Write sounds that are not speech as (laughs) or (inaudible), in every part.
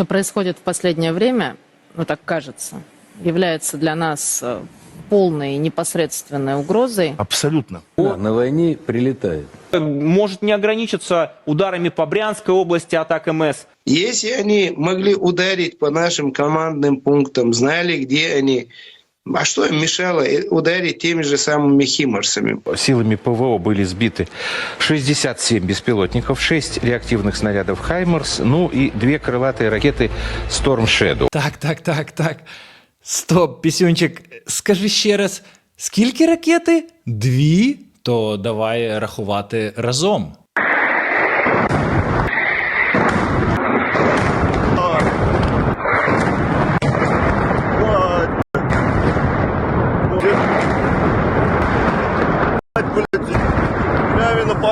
что происходит в последнее время, ну так кажется, является для нас э, полной непосредственной угрозой. Абсолютно. Да, на войне прилетает. может не ограничиться ударами по Брянской области, атак МС. Если они могли ударить по нашим командным пунктам, знали, где они, а что им мешало э, ударить теми же самыми химарсами? Силами ПВО были сбиты 67 беспилотников, 6 реактивных снарядов «Хаймерс», ну и две крылатые ракеты «Storm Shadow». Так, так, так, так. Стоп, пісюнчик, скажи ще раз, скільки ракети? Дві? То давай рахувати разом.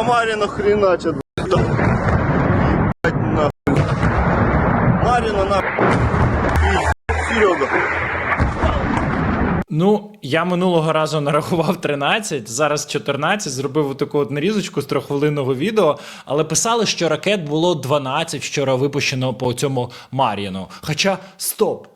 Ебать нахуй. Марина нахуй. Серега. Ну, я минулого разу нарахував 13, зараз 14, зробив таку от нарізочку з трьоххвилинного відео, але писали, що ракет було 12 вчора випущено по цьому Мар'їну. Хоча, стоп!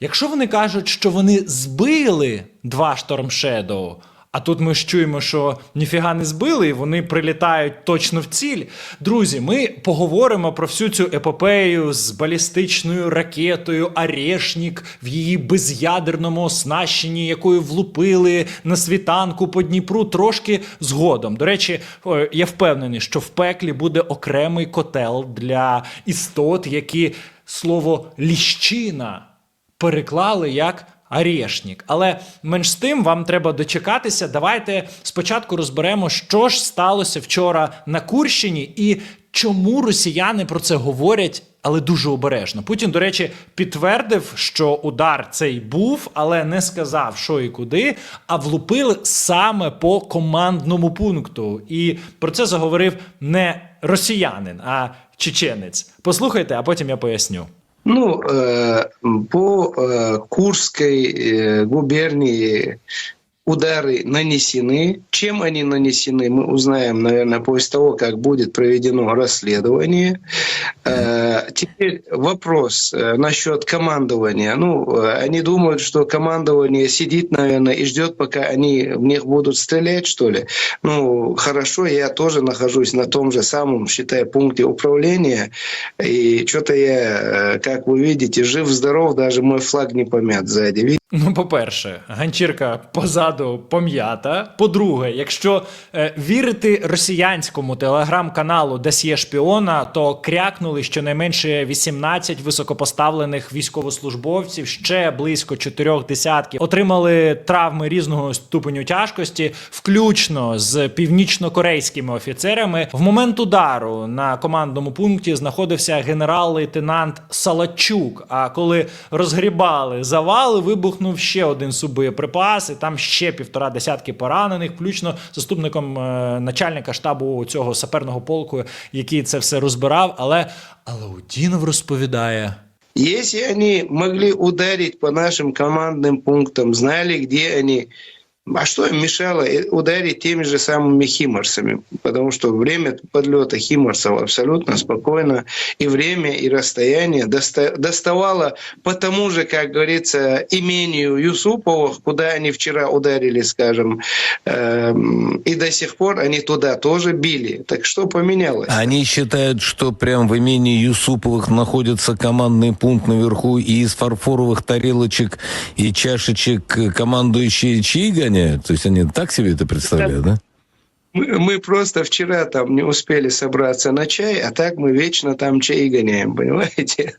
Якщо вони кажуть, що вони збили два Storm Shadow, а тут ми ж чуємо, що ніфіга не збили, і вони прилітають точно в ціль. Друзі, ми поговоримо про всю цю епопею з балістичною ракетою Арешнік в її без'ядерному оснащенні, якою влупили на світанку по Дніпру трошки згодом. До речі, я впевнений, що в пеклі буде окремий котел для істот, які слово ліщина переклали як Арешнік. Але менш з тим вам треба дочекатися. Давайте спочатку розберемо, що ж сталося вчора на Курщині і чому росіяни про це говорять. Але дуже обережно. Путін, до речі, підтвердив, що удар цей був, але не сказав, що і куди, а влупили саме по командному пункту. І про це заговорив не росіянин, а чеченець. Послухайте, а потім я поясню. Ну, э, по э, Курской э, губернии удары нанесены. Чем они нанесены, мы узнаем, наверное, после того, как будет проведено расследование. Э, Теперь вопрос э, насчет командования. Ну, э, они думают, что командование сидит, наверное, и ждет, пока они в них будут стрелять, что ли. Ну, хорошо, я тоже нахожусь на том же самом, считай, пункте управления. И что-то я, как вы видите, жив-здоров, даже мой флаг не помят сзади. Ну, по-перше, ганчірка позаду пом'ята. По-друге, якщо е, вірити росіянському телеграм-каналу Десьє Шпіона, то крякнули щонайменше 18 високопоставлених військовослужбовців, ще близько чотирьох десятків отримали травми різного ступеню тяжкості, включно з північно-корейськими офіцерами. В момент удару на командному пункті знаходився генерал-лейтенант Салачук. А коли розгрібали завали, вибухнув ще один субоєприпас, і там ще півтора десятки поранених, включно заступником е, начальника штабу цього саперного полку, який це все розбирав. Але Алаудінов розповідає. Если они могли ударить по нашим командным пунктам, знали, где они, а что им мешало э, ударить теми же самыми химарсами? Потому что время подлета химарсов абсолютно спокойно, и время, и расстояние доста- доставало по тому же, как говорится, имению Юсуповых, куда они вчера ударили, скажем, эм, и до сих пор они туда тоже били. Так что поменялось? Они считают, что прям в имении Юсуповых находится командный пункт наверху, и из фарфоровых тарелочек и чашечек э, командующие чаи гоняют? То есть они так себе это представляют, да? Мы, мы просто вчера там не успели собраться на чай, а так мы вечно там чай гоняем, понимаете?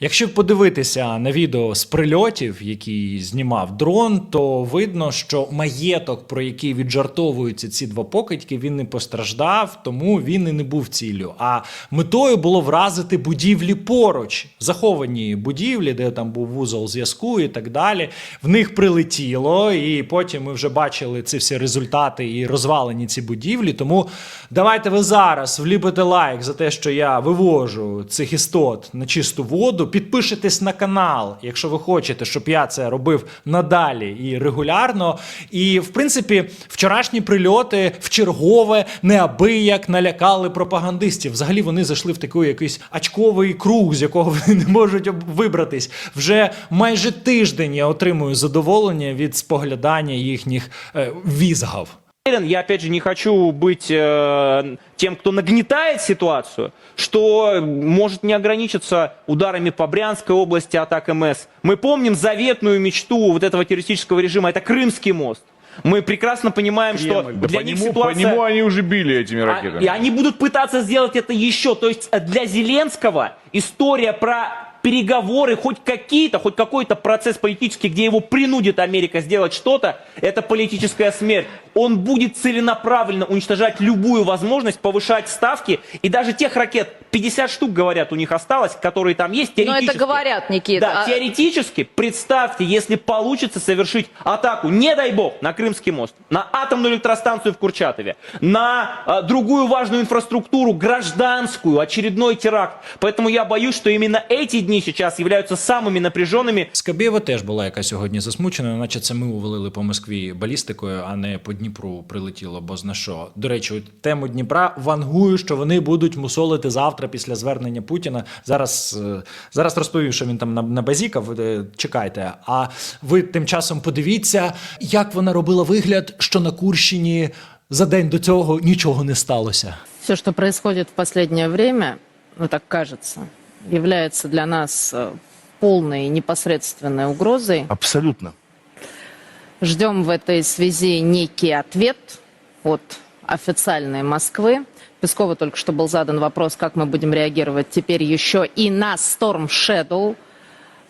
Якщо подивитися на відео з прильотів, які знімав дрон, то видно, що маєток, про який віджартовуються ці два покидьки, він не постраждав, тому він і не був ціллю. А метою було вразити будівлі поруч, заховані будівлі, де там був вузол зв'язку і так далі. В них прилетіло, і потім ми вже бачили ці всі результати і розвалені зруйновані ці будівлі. Тому давайте ви зараз вліпите лайк за те, що я вивожу цих істот на чисту воду. Підпишитесь на канал, якщо ви хочете, щоб я це робив надалі і регулярно. І в принципі, вчорашні прильоти в чергове неабияк налякали пропагандистів. Взагалі вони зайшли в такий якийсь очковий круг, з якого вони не можуть вибратись. Вже майже тиждень я отримую задоволення від споглядання їхніх е, візгав. Я опять же не хочу быть э, тем, кто нагнетает ситуацию, что может не ограничиться ударами по Брянской области атак МС. Мы помним заветную мечту вот этого террористического режима, это Крымский мост. Мы прекрасно понимаем, что Да для них нему, ситуация... по нему они уже били этими А- ракетами. и они будут пытаться сделать это еще. То есть э, для Зеленского история про переговоры, хоть какие-то, хоть какой-то процесс политический, где его принудит Америка сделать что-то, это политическая смерть. Он будет целенаправленно уничтожать любую возможность повышать ставки. И даже тех ракет, 50 штук, говорят, у них осталось, которые там есть, Но это теоретически. говорят, Никита. Да, А- теоретически, представьте, если получится совершить атаку, не дай бог, на Крымский мост, на атомную электростанцию в Курчатове, на а, другую важную инфраструктуру, гражданскую, очередной теракт. Поэтому я боюсь, что именно эти дни сейчас являются самыми напряженными Скабєва теж була яка сьогодні засмучена, наче це ми увалили по Москві балістикою, а не по Дніпру прилетіло, бо зна що. До речі, от тему Дніпра вангую, що вони будуть мусолити завтра після звернення Путіна. Зараз, е, зараз розповів, що він там на- набазікав. е, Чекайте. А ви тим часом подивіться, як вона робила вигляд, що на Курщині за день до цього нічого не сталося. Все, что происходит в последнее время, Ну так кажется, является для нас э, полной непосредственной угрозой. Абсолютно. Ждем в этой связи некий ответ от официальной Москвы. Пескову только что был задан вопрос, как мы будем реагировать теперь еще и на Storm Shadow.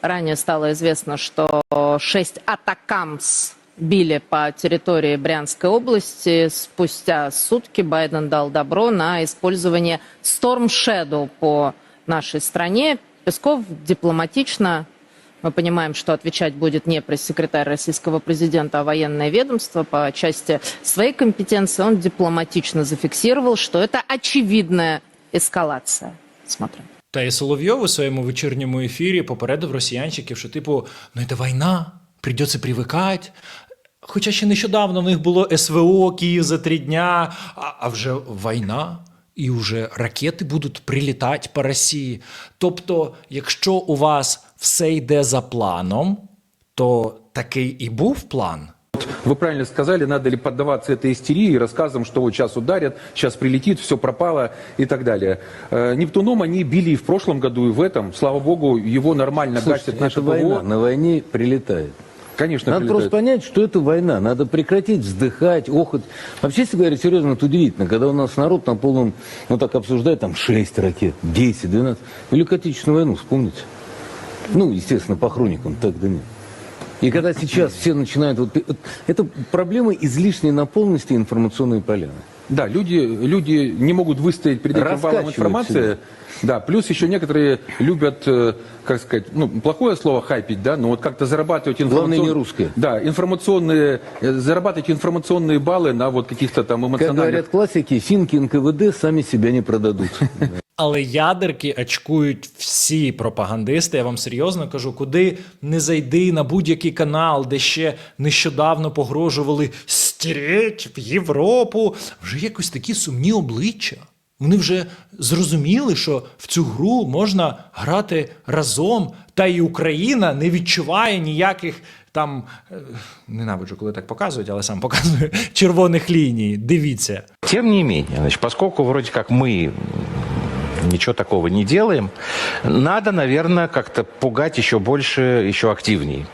Ранее стало известно, что шесть атакамс били по территории Брянской области. Спустя сутки Байден дал добро на использование Storm Shadow по нашей стране. Песков дипломатично мы понимаем, что отвечать будет не пресс-секретарь российского президента, а военное ведомство по части своей компетенции. Он дипломатично зафиксировал, что это очевидная эскалация. Смотрим. Та і Соловйов у своєму вечірньому ефірі попередив росіянчиків, що типу, ну це війна, придеться привикати. Хоча ще нещодавно в них було СВО Київ за три дня, а, а вже війна. І вже ракети будуть прилітати по Росії. Тобто, якщо у вас все йде за планом, то такий і був план. Вы правильно сказали, надо ли поддаваться этой истерии, рассказам, что вот сейчас ударят, сейчас прилетит, все пропало и так далее. Э, Нептуном они били и в прошлом году, и в этом. Слава богу, его нормально Слушайте, гасит наше это война, ПВО. на войне прилетает. Конечно, Надо прилетает. просто понять, что это война. Надо прекратить вздыхать, охоть. Вообще, если говорить серьезно, это удивительно, когда у нас народ на полном, ну так обсуждает, там 6 ракет, 10, 12. Великую Отечественную войну вспомните. Ну, естественно, по хроникам, так да нет. И когда сейчас все начинают... Вот это проблема излишней наполненности информационной поляны. Да, люди, люди не могут выстоять перед этим валом Раскачивают информации. себя. Да, плюс еще некоторые любят, э, как сказать, ну, плохое слово хайпить, да, но вот как-то зарабатывать Главное, информацион- не русское. Да, информационные, э, зарабатывать информационные баллы на вот каких-то там Как эмоциональных... говорят классики, финки НКВД сами себя не продадут. (laughs) Але ядерки очкують всі пропагандисти. Я вам серйозно кажу, куди не зайди на будь-який канал, де ще нещодавно погрожували стереть в Європу. Вже якось такі сумні обличчя. Вони вже зрозуміли, що в цю гру можна грати разом, та і Україна не відчуває ніяких там е, ненавиджу, коли так показують, але сам показую (laughs) червоних ліній. Дивіться. Тем не менее, значит, поскольку вроде как мы м, ничего такого не делаем, надо, наверное, как-то пугать еще больше, еще активнее.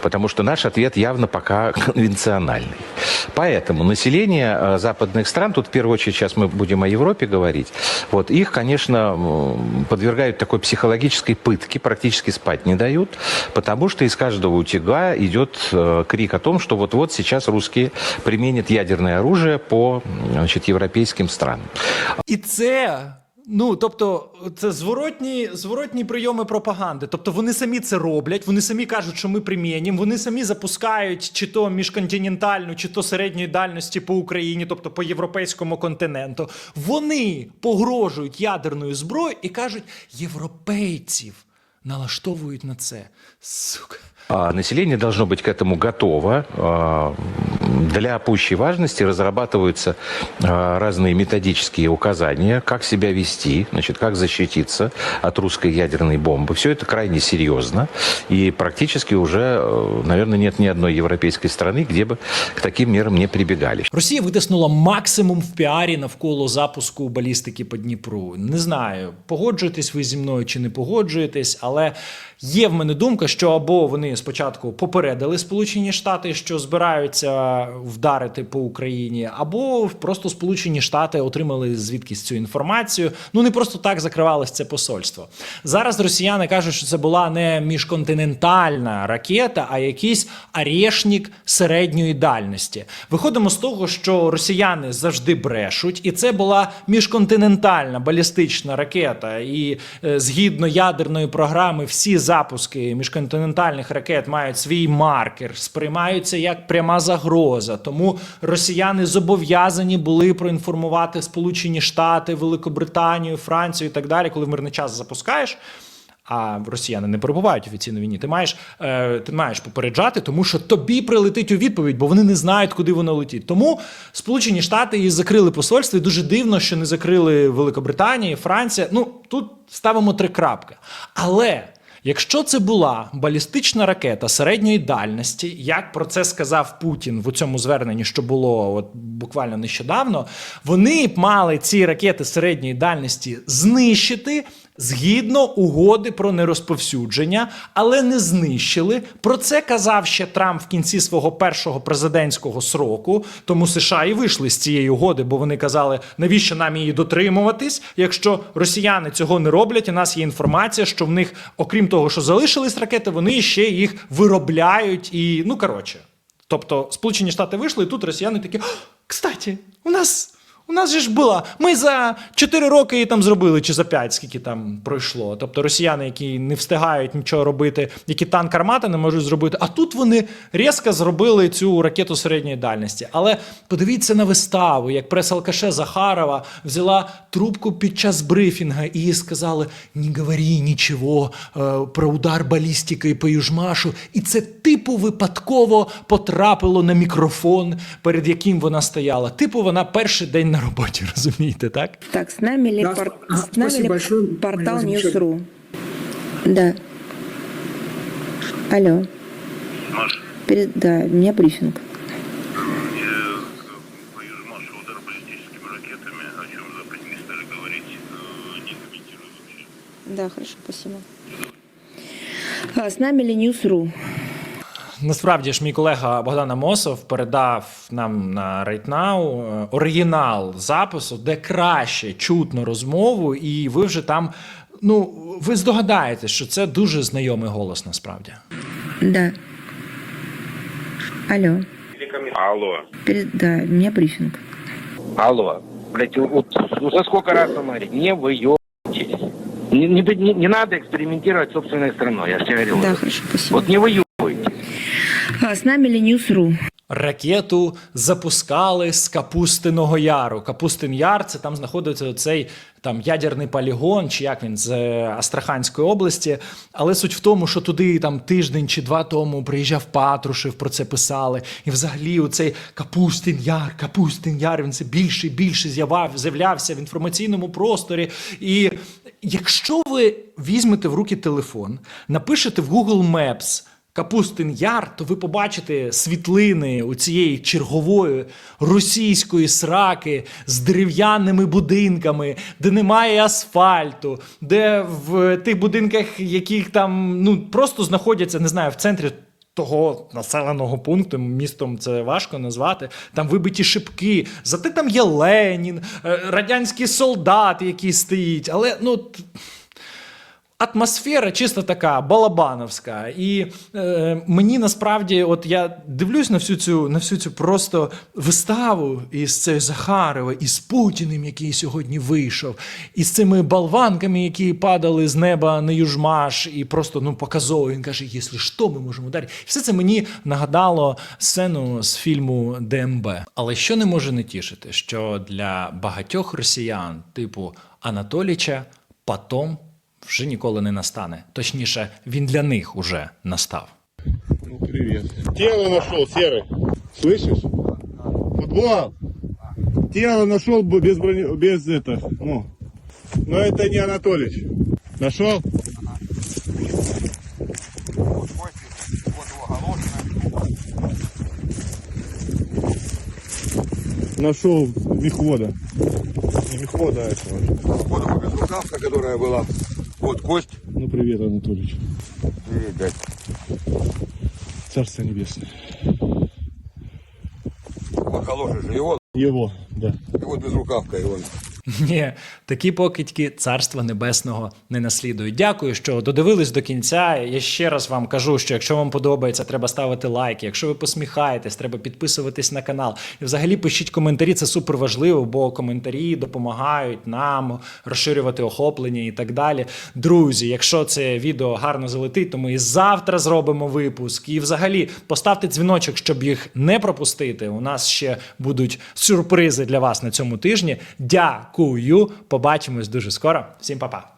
Потому что наш ответ явно пока (laughs) конвенциональный. Поэтому население э, западных стран, тут в первую очередь сейчас мы будем о Европе говорить, вот их, конечно, м, подвергают такой психологической пытке, практически спать не дают, потому что из каждого утюга идет э, крик о том, что вот-вот сейчас русские применят ядерное оружие по м, значит, европейским странам. І це Ну, тобто, це зворотні, зворотні прийоми пропаганди. Тобто вони самі це роблять, вони самі кажуть, що ми примінім, вони самі запускають чи то міжконтинентальну, чи то середньої дальності по Україні, тобто по європейському континенту. Вони погрожують ядерною зброєю і кажуть, європейців налаштовують на це. Сука. А население должно быть к этому готово. А, Для пущей важности разрабатываются а, разные методические указания, как себя вести, значит, как защититься от русской ядерной бомбы. Все это крайне серьезно. И практически уже, э, наверное, нет ни одной европейской страны, где бы к таким мерам не прибегали. Росія витиснула максимум в піарі навколо запуску балістики по Дніпру. Не знаю, погоджуєтесь ви зі мною чи не погоджуєтесь, але є в мене думка, що або вони спочатку попередили Сполучені Штати, що збираються вдарити по Україні, або просто Сполучені Штати отримали звідкись цю інформацію. Ну не просто так закривалось це посольство. Зараз росіяни кажуть, що це була не міжконтинентальна ракета, а якийсь арешник середньої дальності. Виходимо з того, що росіяни завжди брешуть, і це була міжконтинентальна балістична ракета. І е, згідно ядерної програми, всі запуски міжконтинентальних ракет мають свій маркер, сприймаються як пряма загроза. Тому росіяни зобов'язані були проінформувати Сполучені Штати, Великобританію, Францію і так далі, коли в мирний час запускаєш. А росіяни не перебувають офіційно війні. Ти маєш, е, ти маєш попереджати, тому що тобі прилетить у відповідь, бо вони не знають, куди воно летить. Тому Сполучені Штати і закрили посольство. І дуже дивно, що не закрили Великобританія, Франція. Ну тут ставимо три крапки. Але Якщо це була балістична ракета середньої дальності, як про це сказав Путін в цьому зверненні, що було от буквально нещодавно, вони б мали ці ракети середньої дальності знищити згідно угоди про нерозповсюдження, але не знищили. Про це казав ще Трамп в кінці свого першого президентського сроку. Тому США і вийшли з цієї угоди, бо вони казали, навіщо нам її дотримуватись, якщо росіяни цього не роблять. У нас є інформація, що в них, окрім того, що залишились ракети, вони ще їх виробляють і ну коротше. Тобто, Сполучені Штати вийшли, і тут росіяни такі: «О, кстати, у нас. У нас же ж була. Ми за 4 роки її там зробили, чи за 5, скільки там пройшло. Тобто росіяни, які не встигають нічого робити, які танк армата не можуть зробити. А тут вони різко зробили цю ракету середньої дальності. Але подивіться на виставу, як прес-алкаше Захарова взяла трубку під час брифінга і їй сказали: не говори нічого е, про удар балістикою по Южмашу. І це типу випадково потрапило на мікрофон, перед яким вона стояла. Типу, вона перший день на роботі, (laughs) розумієте, так? Так, с нами ли, Да, пор- ага, с нами спасибо ли большое, портал Марина замечательно. News.ru? Да. Алло. Перед... Да, у меня брифинг. По Южмашу удар баллистическими ракетами, о чем Запад не стали говорить, не комментирую вообще. Да, хорошо, спасибо. А, с нами ли News.ru? Насправді ж мій колега Богдан Амосов передав нам на RightNow е, оригінал запису, де краще чутно розмову, і ви вже там. Ну, ви здогадаєтесь, що це дуже знайомий голос насправді. Да. Алло. Алло. Перед... Да, у меня брифинг. Алло. Блять, вот уже сколько раз вам говорить, не выебывайтесь. Не, не, не- не надо экспериментировать с собственной страной, я же тебе говорил. Да, хорошо, спасибо. Вот не выебывайтесь. С нами ли Ракету запускали з Капустиного Яру. Капустин Яр це там знаходиться цей там ядерний полігон, чи як він з е, Астраханської області. Але суть в тому, що туди там тиждень чи два тому приїжджав Патрушев, про це писали. І взагалі оцей Капустин Яр, Капустин Яр, він все більше і більше з'являвся в інформаційному просторі. І якщо ви візьмете в руки телефон, напишете в Google Maps. Капустин Яр, то ви побачите світлини у цієї чергової російської сраки з дерев'яними будинками, де немає асфальту, де в тих будинках, яких там ну просто знаходяться, не знаю, в центрі. Того населеного пункту, містом це важко назвати, там вибиті шибки, зате там є Ленін, е, радянський солдат, який стоїть. Але ну атмосфера чисто така балабановська. І е, мені насправді, от я дивлюсь на всю цю на всю цю просто виставу із цією Захарова, із Путіним, який сьогодні вийшов, із цими болванками, які падали з неба на южмаш, і просто ну показово. Він каже: якщо що, ми можемо ударити. Все це мені нагадало сцену з фільму ДМБ. Але що не може не тішити, що для багатьох росіян, типу Анатоліча, потом вже ніколи не настане. Точніше, він для них уже настав. Ну, привет. Тело нашел, Серый. Слышишь? Футбол. Тело нашел бы без брони... без это, ну. Но это не Анатолич. Нашел? Нашел мехвода. Не мехвода, а этого. Вот безрукавка, которая была. Вот кость. Ну, привет, Анатолич. Привет, дядь. Царство небесное. Галоши же его. Его, да. И вот безрукавка его. (laughs) Ні, такі покидьки царства небесного не наслідують. Дякую, що додивились до кінця. Я ще раз вам кажу, що якщо вам подобається, треба ставити лайки. Якщо ви посміхаєтесь, треба підписуватись на канал. І взагалі пишіть коментарі, це супер важливо, бо коментарі допомагають нам розширювати охоплення і так далі. Друзі, якщо це відео гарно залетить, то ми і завтра зробимо випуск. І взагалі поставте дзвіночок, щоб їх не пропустити. У нас ще будуть сюрпризи для вас на цьому тижні. Дякую. Побачимось дуже скоро. Всім па-па.